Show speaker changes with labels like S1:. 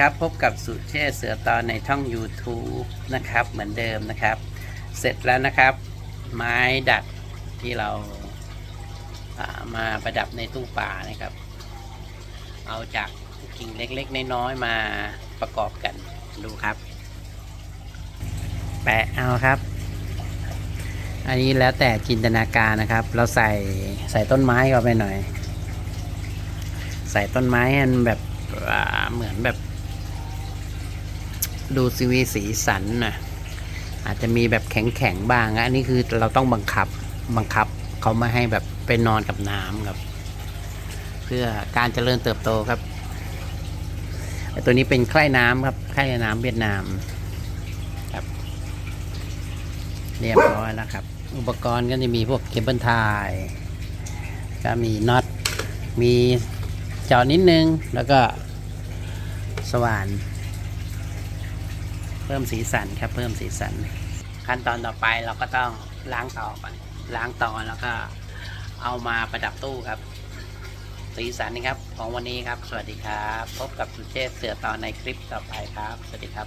S1: ครับพบกับสุเชษเสือตอนในช่อง YouTube นะครับเหมือนเดิมนะครับ เสร็จแล้วนะครับ ไม้ดัดที่เราามาประดับในตู้ป่านะครับ เอาจากกิ่งเล็กๆ น้อยๆมาประกอบกันดูครับ แปะเอาครับ อันนี้แล้วแต่จินตนาการนะครับ เราใส่ใส่ต้นไม้เข้าไปหน่อย ใส่ต้นไม้ให้มันแบบเหมือนแบบ ดูซีวีสีสันนะอาจจะมีแบบแข็งๆบ้างอันนี้คือเราต้องบังคับบังคับเขาไม่ให้แบบไปนอนกับน้ำครับ เพื่อการเจริญเติบโตครับตัวนี้เป็นไข่น้ำครับไข่น้ำเวียดนามครับเรียบร้อยแล้วครับ อุปกรณ์ก็จะมีพวกเคเบิลไทยก็มีน็อตมีเจาะนิดนึง แล้วก็สว่าน เพิ่มสีสันครับเพิ่มสีสัน ขั้นตอนต่อไปเราก็ต้องล้างต่อก่อนล้างต่อแล้วก็เอามาประดับตู้ครับ สีสันนี่ครับของวันนี้ครับ สวัสดีครับ พบกับสุเชษเสือต่อในคลิปต่อไปครับ สวัสดีครับ